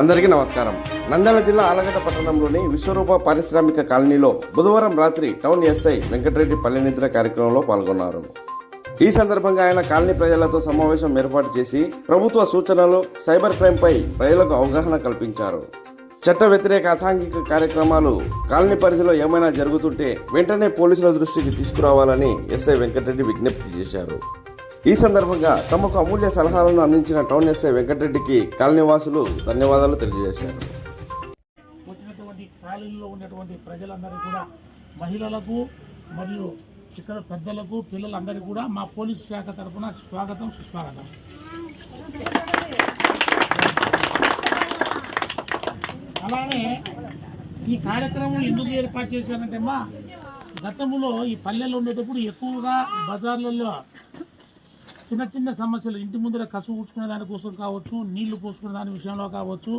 అందరికీ నమస్కారం. నంద్యాల జిల్లా ఆలగడ్డ పట్టణంలోని విశ్వరూప పారిశ్రామిక కాలనీలో బుధవారం రాత్రి టౌన్ ఎస్ఐ వెంకటరెడ్డి పల్లెనిద్ర కార్యక్రమంలో పాల్గొన్నారు. ఈ సందర్భంగా ఆయన కాలనీ ప్రజలతో సమావేశం ఏర్పాటు చేసి ప్రభుత్వ సూచనలు సైబర్ క్రైమ్పై ప్రజలకు అవగాహన కల్పించారు. చట్ట వ్యతిరేక అసాంఘిక కార్యక్రమాలు కాలనీ పరిధిలో ఏమైనా జరుగుతుంటే వెంటనే పోలీసుల దృష్టికి తీసుకురావాలని ఎస్ఐ వెంకటరెడ్డి విజ్ఞప్తి చేశారు. ఈ సందర్భంగా తమకు అమూల్య సలహాలను అందించిన టౌన్ ఎస్ఐ వెంకటరెడ్డికి కాలనీవాసులు ధన్యవాదాలు తెలియజేశారు. వచ్చినటువంటి కాలనీలో ఉన్నటువంటి ప్రజలందరూ కూడా మహిళలకు మరియు ఇక్కడ పెద్దలకు పిల్లలందరికీ కూడా మా పోలీసు శాఖ తరఫున స్వాగతం సుస్వాగతం. అలానే ఈ కార్యక్రమం ఎందుకు ఏర్పాటు చేశానంటే మా గతంలో ఈ పల్లెల్లో ఉండేటప్పుడు ఎక్కువగా బజార్లలో చిన్న చిన్న సమస్యలు ఇంటి ముందర కసు ఊడ్చుకునే దానికోసం కావచ్చు నీళ్ళు పోసుకునే దాని విషయంలో కావచ్చు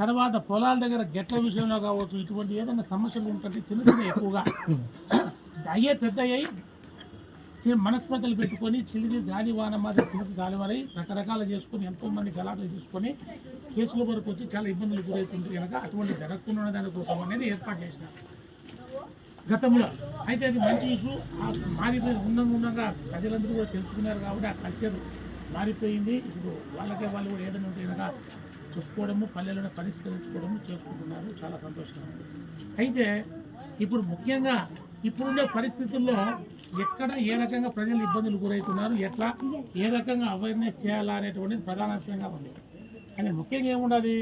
తర్వాత పొలాల దగ్గర గెట్ల విషయంలో కావచ్చు ఇటువంటి ఏదైనా సమస్యలు ఉంటుంటే చిన్న చిన్న ఎక్కువగా అయ్యే పెద్ద అయ్యి చిన్న మనస్పర్ధలు పెట్టుకొని చిలిది దాని వాన మాదిరి చిలిది గాలి వారి రకరకాలు చేసుకొని ఎంతో మంది గలాటలు చేసుకొని కేసుల వరకు వచ్చి చాలా ఇబ్బందులు గురవుతుంది కనుక అటువంటి జరగకుండా దానికోసం అనేది ఏర్పాటు చేసినారు. గతంలో. అయితే అది మంచి ఇష్యూ మారిపోయి ఉన్నంగా ఉండగా ప్రజలందరూ కూడా తెలుసుకున్నారు కాబట్టి ఆ కల్చర్ మారిపోయింది. ఇప్పుడు వాళ్ళకే వాళ్ళు కూడా ఏదైనా ఉంటే కనుక చెప్పుకోవడము పల్లెలను పరిష్కరించుకోవడము చేసుకుంటున్నారు. చాలా సంతోషంగా ఉంది. అయితే ఇప్పుడు ముఖ్యంగా ఇప్పుడున్న పరిస్థితుల్లో ఎక్కడ ఏ రకంగా ప్రజలు ఇబ్బందులు గురవుతున్నారు ఎట్లా ఏ రకంగా అవేర్నెస్ చేయాలా అనేటువంటిది ప్రధానంశంగా ఉంది. కానీ ముఖ్యంగా ఏముండదు?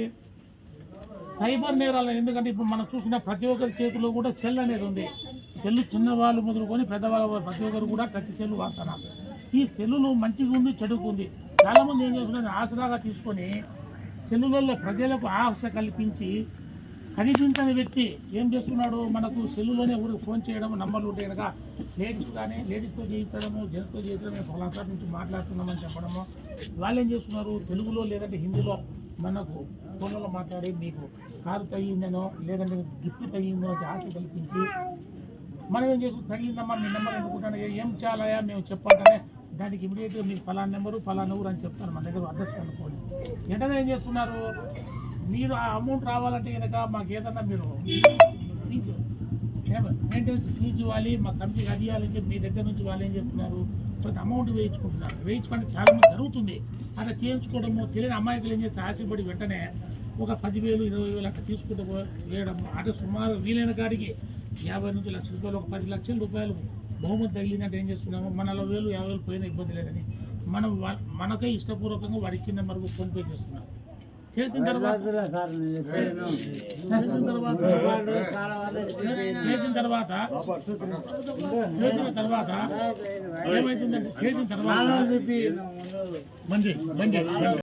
సైబర్ నేరాలు ఎందుకంటే ఇప్పుడు మనం చూసిన ప్రతి ఒక్కరి చేతిలో కూడా సెల్ అనేది ఉంది. సెల్ చిన్నవాళ్ళు మొదలుకొని పెద్దవాళ్ళ ప్రతి ఒక్కరు కూడా టచ్ సెల్ వాడుతున్నారు. ఈ సెల్లులు మంచిగా ఉంది చెడుకు ఉంది. చాలామంది ఏం చేస్తున్నారు ఆసరాగా తీసుకొని సెల్లులలో ప్రజలకు ఆశ కల్పించి కనిపించని వ్యక్తి ఏం చేస్తున్నాడు? మనకు సెల్లులోనే ఊరికి ఫోన్ చేయడం నంబర్లు ఉంటాయి కనుక లేడీస్ కానీ లేడీస్తో చేయించడము జెంట్స్తో చేయించడం మేము ఫలాసార్ నుంచి మాట్లాడుతున్నామని చెప్పడము. వాళ్ళు ఏం చేస్తున్నారు? తెలుగులో లేదంటే హిందీలో మనకు ఫోన్లో మాట్లాడి మీకు కారు తగ్గిందనో లేదంటే గిఫ్ట్ తగ్గిందనో ఆశ కల్పించి మనం ఏం చేస్తాం? తగిలిందమ్మా మీ నెంబర్ ఎందుకుంటాను ఏం చేయాలయా మేము చెప్పాలంటే దానికి ఇమీడియట్గా మీకు ఫలానా నెంబరు ఫలానా ఊరు అని చెప్తారు మన దగ్గర అడ్రస్ కనుక్కోండి. వెంటనే ఏం చేస్తున్నారు? మీరు ఆ అమౌంట్ రావాలంటే కనుక మాకు ఏదన్నా మీరు ప్లీజ్ మెయింటెనెన్స్ ఫీజు ఇవ్వాలి మా కంపెనీ అది ఇవ్వాలని మీ దగ్గర నుంచి వాళ్ళు ఏం చేస్తున్నారు? కొంత అమౌంట్ వేయించుకుంటున్నారు. వేయించుకుంటే చాలా మంది జరుగుతుంది. అట్లా చేయించుకోవడము తెలియని అమాయకులు ఏం చేస్తే ఆశపడి వెంటనే ఒక పదివేలు ఇరవై వేలు అట్లా తీసుకుంటూ వేయడము. వేయడం అంటే సుమారు వీలైన కాడికి యాభై నుంచి లక్ష రూపాయలు ఒక పది లక్షల రూపాయలు బహుమతి తగిలిందంటే ఏం చేస్తున్నాము? మన నలభై వేలు యాభై వేలు పోయిన ఇబ్బంది లేదని మనం వా- మనకే ఇష్టపూర్వకంగా వాడి ఇచ్చిన నెంబర్కు ఫోన్ పే చేస్తున్నాం. చేసిన తర్వాత చేసిన తర్వాత చేసిన తర్వాత చేసిన తర్వాత ఏమైతుందంటే చేసిన తర్వాత మంచి మంచి మంచి.